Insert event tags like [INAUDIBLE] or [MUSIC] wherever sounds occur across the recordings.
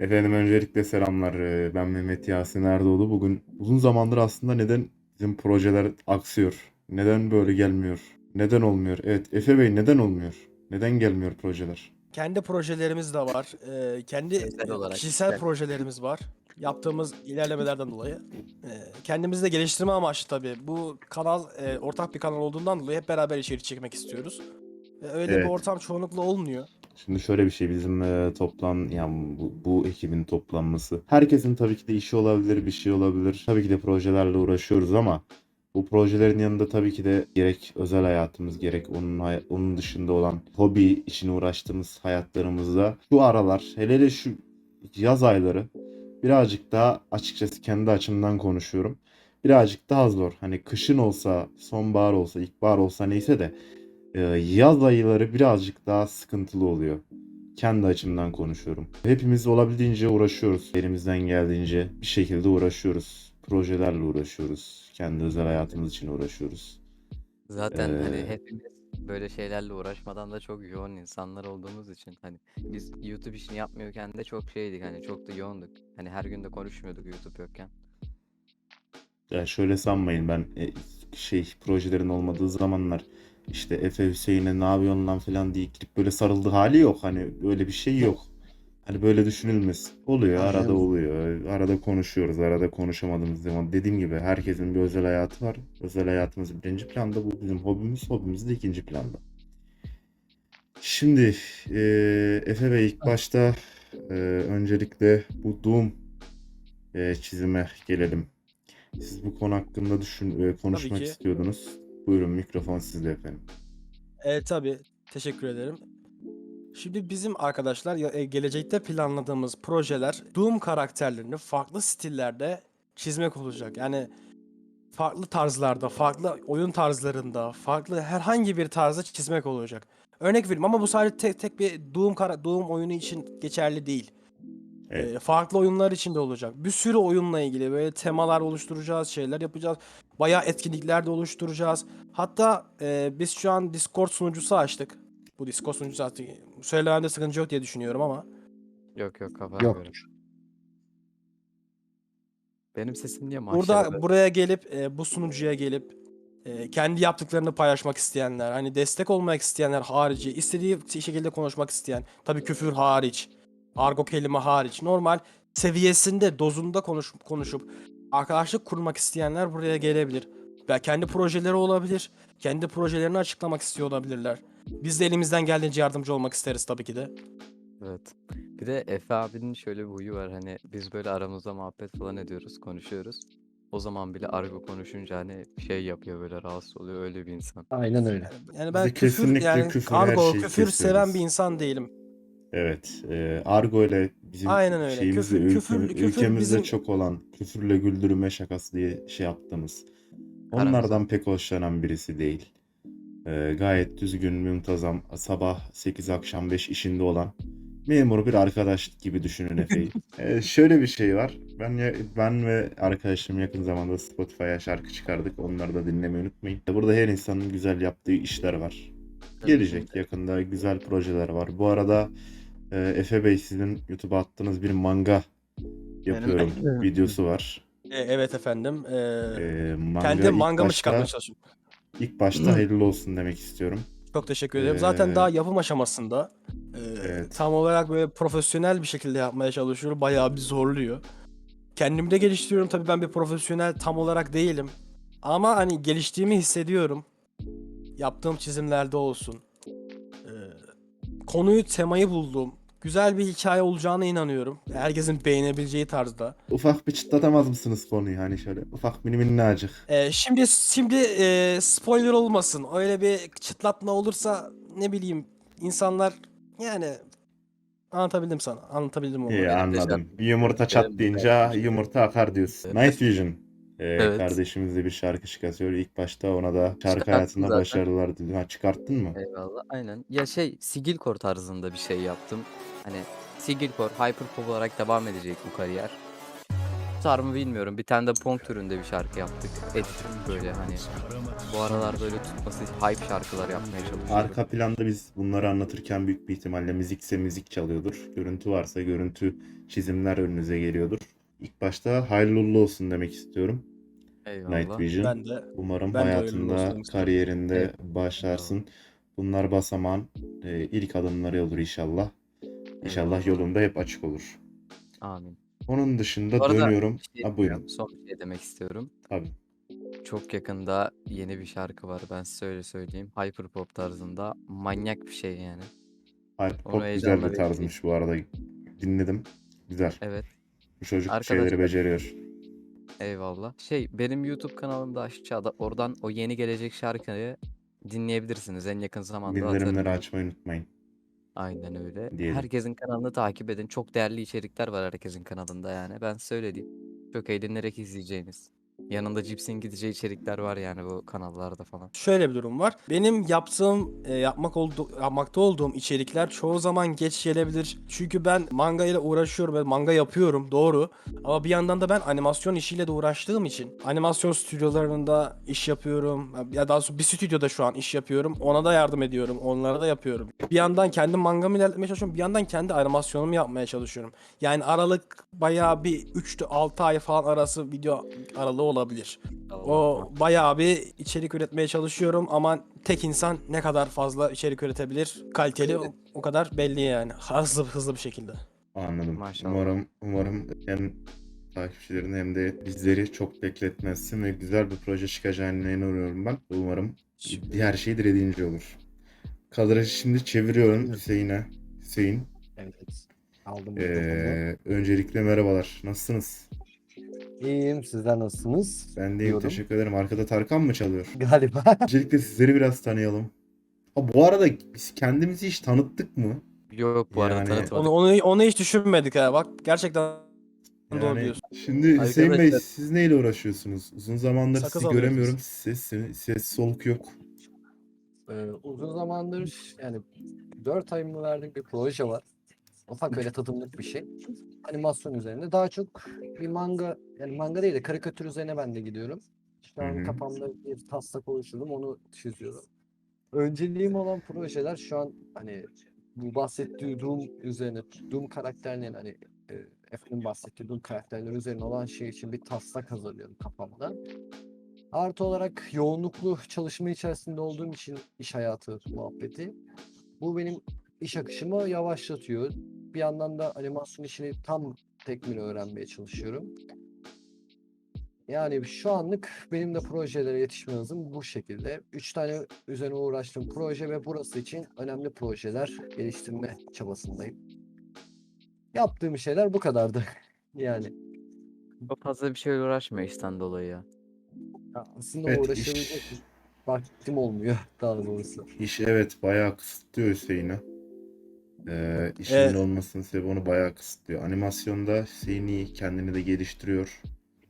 Efendim öncelikle selamlar. Ee, Ben Mehmet Yasin Erdoğdu. Bugün uzun zamandır aslında neden bizim projeler aksıyor? Neden böyle gelmiyor? Neden olmuyor? Evet, Efe Bey neden olmuyor? Neden gelmiyor projeler? Kendi projelerimiz de var. Ee, kendi Kişisel e, olarak kişisel projelerimiz var. Yaptığımız ilerlemelerden dolayı. Ee, kendimizi de geliştirme amaçlı tabii. Bu kanal e, ortak bir kanal olduğundan dolayı hep beraber içerik çekmek istiyoruz. Ve öyle Evet. bir ortam çoğunlukla olmuyor. Şimdi şöyle bir şey bizim e, toplan yani bu, bu ekibin toplanması. Herkesin tabii ki de işi olabilir, bir şey olabilir. Tabii ki de projelerle uğraşıyoruz ama bu projelerin yanında tabii ki de gerek özel hayatımız gerek onun hay- onun dışında olan hobi için uğraştığımız hayatlarımızda şu aralar hele hele şu yaz ayları birazcık daha açıkçası kendi açımdan konuşuyorum. Birazcık daha zor. Hani kışın olsa, sonbahar olsa, ilkbahar olsa neyse de yaz ayları birazcık daha sıkıntılı oluyor. Kendi açımdan konuşuyorum. Hepimiz olabildiğince uğraşıyoruz. Elimizden geldiğince bir şekilde uğraşıyoruz. Projelerle uğraşıyoruz. Kendi özel hayatımız için uğraşıyoruz. Zaten hani Ee, hepimiz böyle şeylerle uğraşmadan da çok yoğun insanlar olduğumuz için hani biz YouTube işini yapmıyorken de çok şeydik hani çok da yoğunduk. Hani her gün de konuşmuyorduk YouTube yokken. Ya şöyle sanmayın ben e, şey projelerin olmadığı zamanlar işte Efe Hüseyin'e ne yapıyorsun lan falan diye girip böyle sarıldığı hali yok. Hani öyle bir şey yok. Hani böyle düşünülmez. Oluyor, arada oluyor. Arada konuşuyoruz, arada konuşamadığımız zaman. Dediğim gibi herkesin bir özel hayatı var. Özel hayatımız birinci planda, bu bizim hobimiz, hobimiz de ikinci planda. Şimdi e, Efe Bey ilk başta e, öncelikle bu Doom e, çizime gelelim. Siz bu konu hakkında düşün, e, konuşmak istiyordunuz. Buyurun mikrofon sizde efendim. Evet tabii. Teşekkür ederim. Şimdi bizim arkadaşlar e, gelecekte planladığımız projeler Doom karakterlerini farklı stillerde çizmek olacak. Yani farklı tarzlarda, farklı oyun tarzlarında, farklı herhangi bir tarzda çizmek olacak. Örnek vereyim ama bu sadece tek tek bir Doom kara- Doom oyunu için geçerli değil. Evet. Ee, farklı oyunlar için de olacak. Bir sürü oyunla ilgili böyle temalar oluşturacağız, şeyler yapacağız. Bayağı etkinlikler de oluşturacağız. Hatta e, biz şu an Discord sunucusu açtık. Bu Discord sunucusu açtık. Söylememde sıkıntı yok diye düşünüyorum ama. Yok yok kafana Yok. Benim sesim niye Burada mahşerde? buraya gelip e, bu sunucuya gelip e, kendi yaptıklarını paylaşmak isteyenler, hani destek olmak isteyenler harici, istediği şekilde konuşmak isteyen, tabii küfür hariç, argo kelime hariç, normal seviyesinde, dozunda konuş, konuşup arkadaşlık kurmak isteyenler buraya gelebilir. Ve kendi projeleri olabilir, kendi projelerini açıklamak istiyor olabilirler. Biz de elimizden geldiğince yardımcı olmak isteriz tabii ki de. Evet. Bir de Efe abinin şöyle bir huyu var hani biz böyle aramızda muhabbet falan ediyoruz, konuşuyoruz. O zaman bile argo konuşunca hani şey yapıyor böyle rahatsız oluyor öyle bir insan. Aynen öyle. Yani ben Biz küfür kesinlikle yani küfür, argo, küfür seven bir insan değilim. Evet, e, argo ile bizim Aynen öyle. şeyimizde, Küfür- ülke- küfür ülkemizde bizim- çok olan küfürle güldürme şakası diye şey yaptığımız. Aramızda. Onlardan pek hoşlanan birisi değil. E, gayet düzgün, muntazam, sabah 8 akşam 5 işinde olan memur bir arkadaş gibi düşünün Efe'yi. [LAUGHS] E, şöyle bir şey var. Ben ya- ben ve arkadaşım yakın zamanda Spotify'a şarkı çıkardık. Onları da dinlemeyi unutmayın. Burada her insanın güzel yaptığı işler var. Gelecek yakında güzel projeler var. Bu arada e, Efe Bey sizin YouTube'a attığınız bir manga yapıyorum Evet. videosu var. E, evet efendim. E, E, manga kendi ilk mangamı başta- çıkartmaya çalışıyorum. İlk başta hayırlı olsun demek istiyorum. Çok teşekkür ederim. Zaten Ee, daha yapım aşamasında. E, Evet. Tam olarak böyle profesyonel bir şekilde yapmaya çalışıyorum. Bayağı bir zorluyor. Kendimi de geliştiriyorum. Tabii ben bir profesyonel tam olarak değilim. Ama hani geliştiğimi hissediyorum. Yaptığım çizimlerde olsun. E, konuyu, temayı buldum. Güzel bir hikaye olacağına inanıyorum. Herkesin beğenebileceği tarzda. Ufak bir çıtlatamaz mısınız konuyu hani şöyle ufak mini minnacık. Ee, şimdi şimdi e, spoiler olmasın. Öyle bir çıtlatma olursa ne bileyim insanlar yani anlatabildim sana. Anlatabildim onu. İyi anladım. Yumurta çat deyince yumurta akar diyorsun. Night Vision. Ee, Evet. Kardeşimiz de bir şarkı çıkartıyor. İlk başta ona da şarkı Çıkarttım hayatında zaten. başarılar diliyorum. Ha, çıkarttın mı? Eyvallah. Aynen. Ya şey Sigilcore tarzında bir şey yaptım. Hani Sigilcore Hyperpop olarak devam edecek bu kariyer. tutar mı bilmiyorum. Bir tane de Pong türünde bir şarkı yaptık. Edit böyle hani. Bu aralar böyle tutması hype şarkılar yapmaya çalışıyorum. Arka planda biz bunları anlatırken büyük bir ihtimalle müzikse müzik çalıyordur. Görüntü varsa görüntü çizimler önünüze geliyordur. İlk başta hayırlı uğurlu olsun demek istiyorum. Eyvallah. Night Vision. Ben de Umarım Ben de hayırlı hayatında, olsun istiyorum. kariyerinde başlarsın. Bunlar basamağın e, ilk adımları olur inşallah. İnşallah yolunda hep açık olur. Amin. Onun dışında Bu arada dönüyorum. bir şey Ha, buyurun. Son bir şey demek istiyorum. Tabii. Çok yakında yeni bir şarkı var. Ben size öyle söyleyeyim. Hyperpop tarzında. Manyak bir şey yani. Hype Onu Pop güzel heyecanla bir bekliyorum. tarzmış bu arada. Dinledim. Güzel. Evet. Bu çocuk bir Arkadaşlar- şeyleri beceriyor. Eyvallah. Şey benim YouTube kanalımda aşağıda oradan o yeni gelecek şarkıyı dinleyebilirsiniz. En yakın zamanda atarım. Bildirimleri açmayı unutmayın. Aynen öyle. Diyelim. Herkesin kanalını takip edin. Çok değerli içerikler var herkesin kanalında yani. Ben söyleyeyim. Çok eğlenerek izleyeceğiniz. Yanında cipsin gideceği içerikler var yani bu kanallarda falan. şöyle bir durum var. Benim yaptığım, e, yapmak oldu, yapmakta olduğum içerikler çoğu zaman geç gelebilir. Çünkü ben manga ile uğraşıyorum ve manga yapıyorum doğru. Ama bir yandan da ben animasyon işiyle de uğraştığım için animasyon stüdyolarında iş yapıyorum. Ya daha doğrusu bir stüdyoda şu an iş yapıyorum. Ona da yardım ediyorum. Onlara da yapıyorum. Bir yandan kendi mangamı ilerletmeye çalışıyorum. Bir yandan kendi animasyonumu yapmaya çalışıyorum. Yani aralık bayağı bir 3-6 ay falan arası video aralığı olabilir. O bayağı bir içerik üretmeye çalışıyorum ama tek insan ne kadar fazla içerik üretebilir, kaliteli o, o kadar belli yani. [LAUGHS] Hızlı hızlı bir şekilde. Anladım. Maşallah. Umarım umarım hem takipçilerini hem de bizleri çok bekletmezsin ve güzel bir proje çıkacağına inanıyorum ben. Umarım her şey dilediğince olur. Kadrajı şimdi çeviriyorum Hüseyin'e. Hüseyin. Evet. Aldım. Ee, öncelikle merhabalar. Nasılsınız? İyiyim. Sizler nasılsınız? Ben de iyiyim. Diyorum. Teşekkür ederim. Arkada Tarkan mı çalıyor? Galiba. [LAUGHS] Öncelikle sizleri biraz tanıyalım. Ha, bu arada biz kendimizi hiç tanıttık mı? Yok bu arada Yani- tanıtmadık. Onu, onu, onu hiç düşünmedik ha. Bak gerçekten doğru Yani diyorsun. şimdi Hüseyin Bey Arkadaşlar- siz neyle uğraşıyorsunuz? Uzun zamandır Sakız sizi alıyoruz göremiyorum. Ses, ses soluk yok. Ee, uzun zamandır yani 4 ay mı verdiğim bir proje var. Ufak böyle tadımlık bir şey. Animasyon üzerine. Daha çok bir manga yani manga değil de karikatür üzerine ben de gidiyorum. Şu an hı. kafamda bir taslak oluşturdum. Onu çiziyorum. Önceliğim olan projeler şu an hani bu bahsettiği Doom üzerine Doom karakterinin hani e, Efe'nin bahsettiği Doom karakterleri üzerine olan şey için bir taslak hazırlıyorum kafamda. Artı olarak yoğunluklu çalışma içerisinde olduğum için iş hayatı muhabbeti. Bu benim iş akışımı yavaşlatıyor. Bir yandan da animasyon işini tam tekmil öğrenmeye çalışıyorum. Yani şu anlık benim de projelere yetişme hızım bu şekilde. Üç tane üzerine uğraştığım proje ve burası için önemli projeler geliştirme çabasındayım. Yaptığım şeyler bu kadardı. [LAUGHS] Yani Çok fazla bir şeyle uğraşmıyor işten dolayı ya. ya aslında Evet, uğraşabilecek iş- vaktim olmuyor daha doğrusu. İş evet bayağı kısıtlıyor Hüseyin'i. Ee, işinin Evet. olmasının sebebi onu bayağı kısıtlıyor. Animasyonda iyi kendini de geliştiriyor.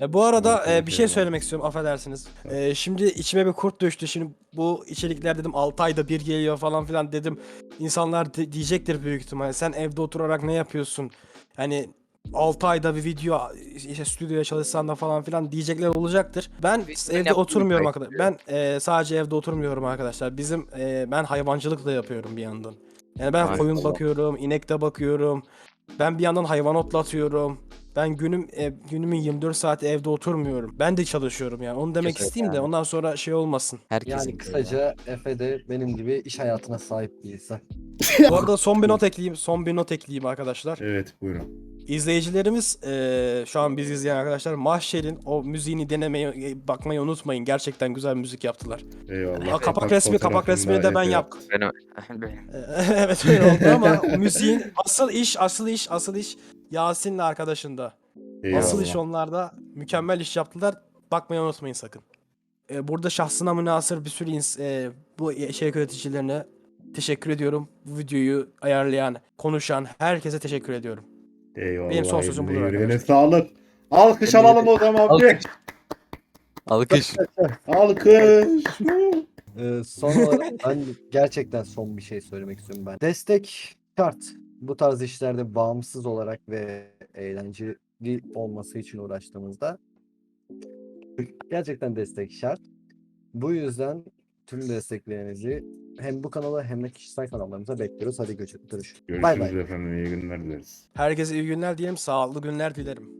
E, bu arada e, bir şey tabii. söylemek istiyorum affedersiniz. E, şimdi içime bir kurt düştü. Şimdi bu içerikler dedim 6 ayda bir geliyor falan filan dedim. İnsanlar de- diyecektir büyük ihtimalle. Sen evde oturarak ne yapıyorsun? Yani 6 ayda bir video işte stüdyoya çalışsan da falan filan diyecekler olacaktır. Ben Bizim evde oturmuyorum arkadaşlar. Ben e, sadece evde oturmuyorum arkadaşlar. Bizim e, ben hayvancılık da yapıyorum bir yandan. Yani ben koyun Maşallah. bakıyorum, inek de bakıyorum. Ben bir yandan hayvan otlatıyorum. Ben günüm e, günümün 24 saati evde oturmuyorum. Ben de çalışıyorum yani. Onu demek Güzel isteyeyim de yani. ondan sonra şey olmasın. Herkesin Yani kısaca Efe de benim gibi iş hayatına sahip bir insan. Bu arada son bir not ekleyeyim. Son bir not ekleyeyim arkadaşlar. Evet buyurun. İzleyicilerimiz e, şu an bizi izleyen arkadaşlar Mahşer'in o müziğini denemeyi e, bakmayı unutmayın. Gerçekten güzel müzik yaptılar. Eyvallah. Aa, kapak resmi kapak resmini de ben yaptım. Benim, benim. [LAUGHS] evet öyle oldu ama [LAUGHS] müziğin asıl iş asıl iş asıl iş Yasin'le arkadaşında. Eyvallah. Asıl iş onlarda. Mükemmel iş yaptılar. Bakmayı unutmayın sakın. Ee, burada şahsına münasır bir sürü ins- e, bu içerik üreticilerine teşekkür ediyorum. Bu videoyu ayarlayan, konuşan herkese teşekkür ediyorum. Eyvallah. Benim son sözüm budur arkadaşlar. sağlık. Alkış alalım o zaman. bir. Alkış. [LAUGHS] Alkış. Ee, son olarak ben gerçekten son bir şey söylemek istiyorum ben. Destek şart. bu tarz işlerde bağımsız olarak ve eğlenceli olması için uğraştığımızda gerçekten destek şart. Bu yüzden tüm desteklerinizi hem bu kanala hem de kişisel kanallarımıza bekliyoruz. Hadi görüşürüz. Bay Görüşürüz bay. efendim. İyi günler dileriz. Herkese iyi günler diyelim, sağlıklı günler dilerim.